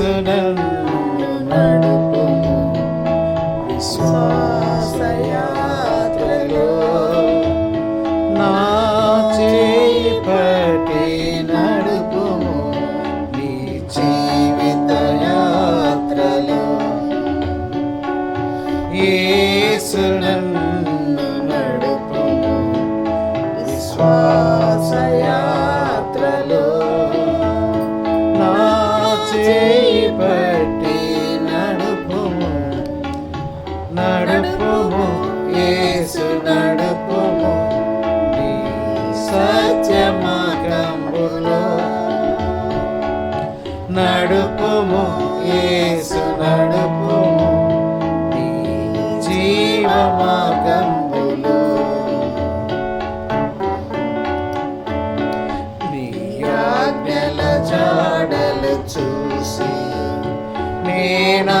యేసునందు నడుపుము విశ్వాసయాత్రలో నా చేయి పట్టి నడుపుము నీ జీవిత యాత్రలో యేసునందు నడుపుము విశ్వాసయాత్రలో నా చేయి నడుపుము యేసు నడుపుము. జీవ మార్గములో నీ ఆజ్ఞల జాడలు చూసి నేనా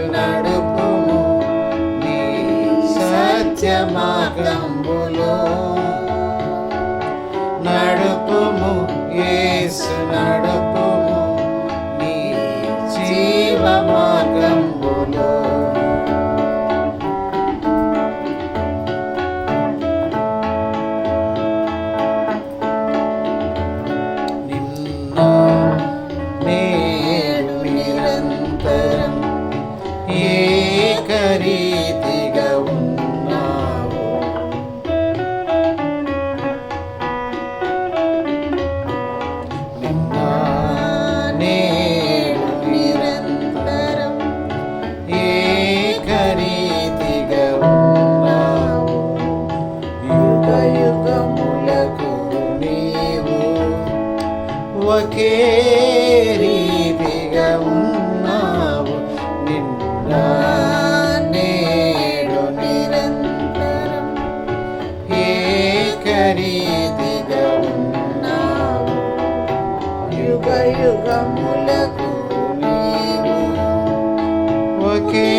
ఒకే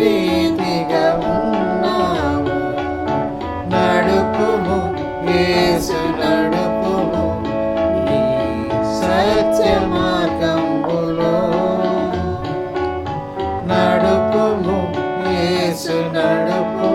రీతిగా ఉన్నావు నడుపుము యేసు నడుపుము నీ సత్య మార్గంబులో నడుపుము యేసు నడుపుము